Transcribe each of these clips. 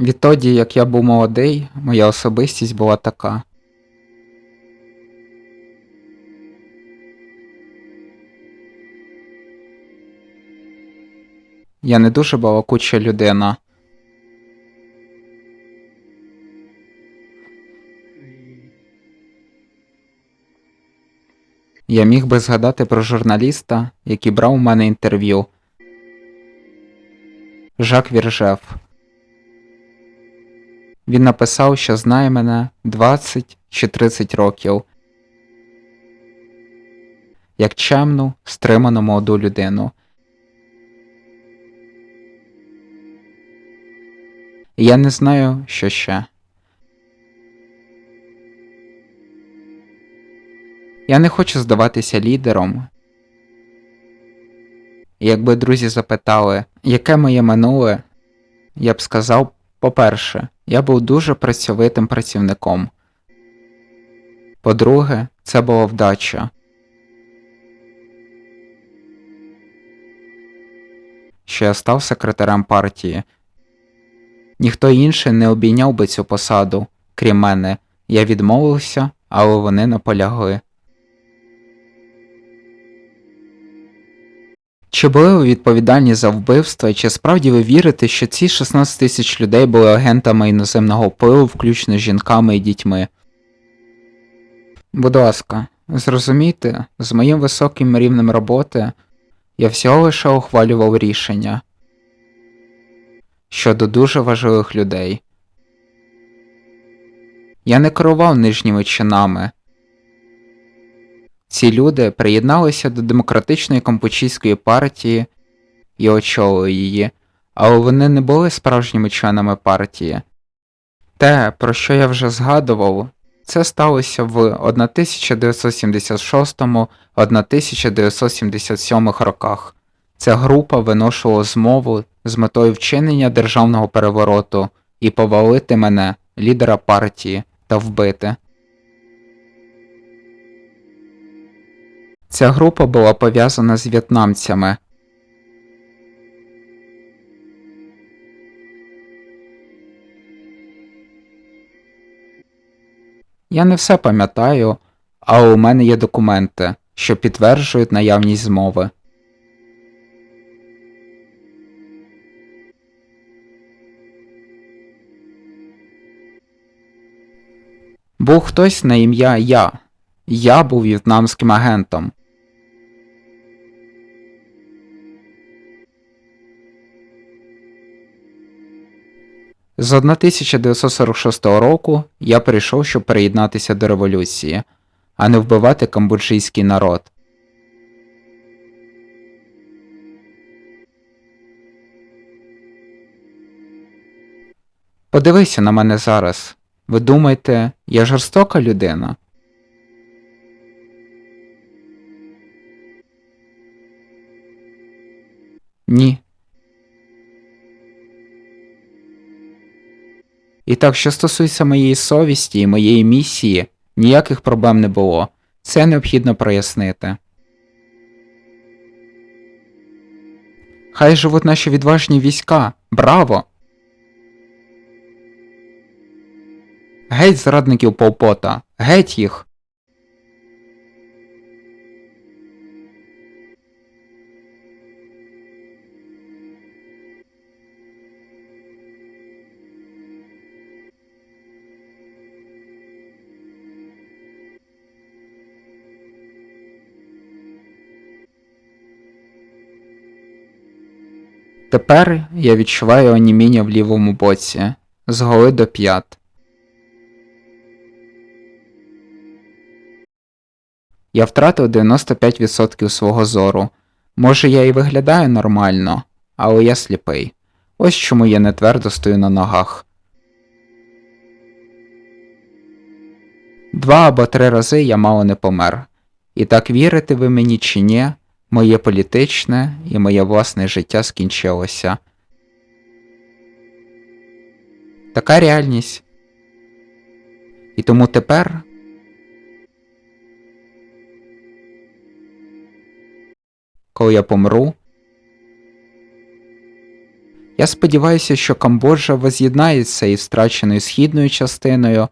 Відтоді, як я був молодий, моя особистість була така. Я не дуже балакуча людина. Я міг би згадати про журналіста, який брав у мене інтерв'ю. Жак Віржев. Він написав, що знає мене 20 чи 30 років. Як чемну, стриману молоду людину. І Я не знаю, що ще. Я не хочу здаватися лідером. І Якби друзі запитали, яке моє минуле, я б сказав, по-перше, я був дуже працьовитим працівником. По-друге, це була вдача. Що я став секретарем партії. Ніхто інший не обійняв би цю посаду, крім мене. Я відмовився, але вони наполягли. Чи були ви відповідальні за вбивство, і чи справді ви вірите, що ці 16 тисяч людей були агентами іноземного впливу, включно з жінками і дітьми? Будь ласка, зрозумійте, з моїм високим рівнем роботи я всього лише ухвалював рішення щодо дуже важливих людей. Я не керував нижніми чинами. Ці люди приєдналися до демократичної кампучійської партії і очолили її, але вони не були справжніми членами партії. Те, про що я вже згадував, це сталося в 1976-1977 роках. Ця група виношувала змову з метою вчинення державного перевороту і повалити мене, лідера партії, та вбити. Ця група була пов'язана з в'єтнамцями. Я не все пам'ятаю, але у мене є документи, що підтверджують наявність змови. Був хтось на ім'я Я. Я був в'єтнамським агентом. З 1946 року я прийшов, щоб приєднатися до революції, а не вбивати камбоджийський народ. Подивися на мене зараз. Ви думаєте, я жорстока людина? Ні. І так, що стосується моєї совісті і моєї місії, ніяких проблем не було. Це необхідно прояснити. Хай живуть наші відважні війська. Браво! Геть зрадників Полпота! Геть їх! Тепер я відчуваю оніміння в лівому боці, з голи до п'ят. Я втратив 95% свого зору. Може, я і виглядаю нормально, але я сліпий. Ось чому я не твердо стою на ногах. Два або три рази я мало не помер. І так вірите ви мені чи ні, моє політичне і моє власне життя скінчилося. Така реальність. І тому тепер. Коли я помру, Я сподіваюся, що Камбоджа воз'єднається із втраченою східною частиною,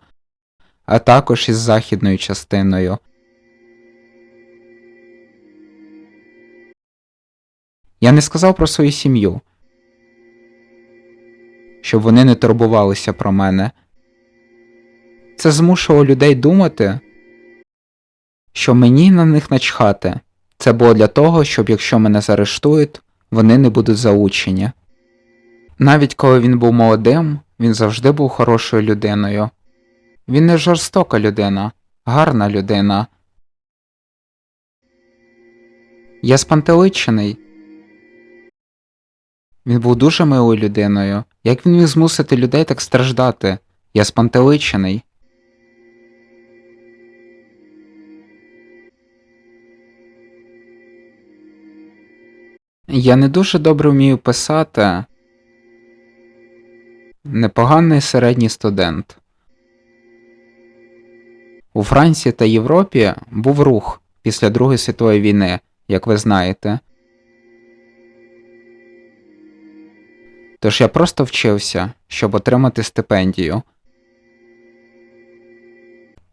а також із західною частиною. Я не сказав про свою сім'ю, щоб вони не турбувалися про мене. Це змушувало людей думати, що мені на них начхати. Це було для того, щоб якщо мене заарештують, вони не будуть заучені. Навіть коли він був молодим, він завжди був хорошою людиною. Він не жорстока людина, гарна людина. Я спантеличений. Він був дуже милою людиною. Як він міг змусити людей так страждати? Я спантеличений. Я не дуже добре вмію писати. Непоганий середній студент. У Франції та Європі був рух після Другої світової війни, як ви знаєте. Тож я просто вчився, щоб отримати стипендію.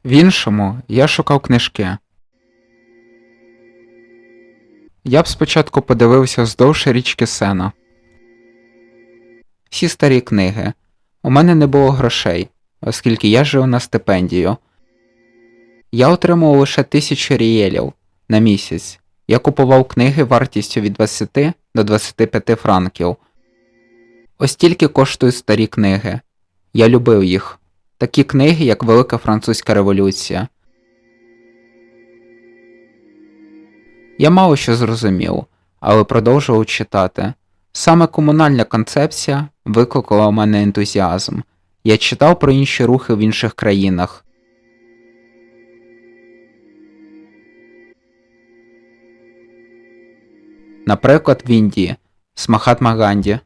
В іншому я шукав книжки. Я б спочатку подивився вздовж річки Сена. Всі старі книги. У мене не було грошей, оскільки я жив на стипендію. Я отримував лише тисячу рієлів на місяць. Я купував книги вартістю від 20 до 25 франків. Ось тільки коштують старі книги. Я любив їх. Такі книги, як Велика Французька революція. Я мало що зрозумів, але продовжував читати. Саме комунальна концепція викликала у мене ентузіазм. Я читав про інші рухи в інших країнах. Наприклад, в Індії з Махатма Ганді.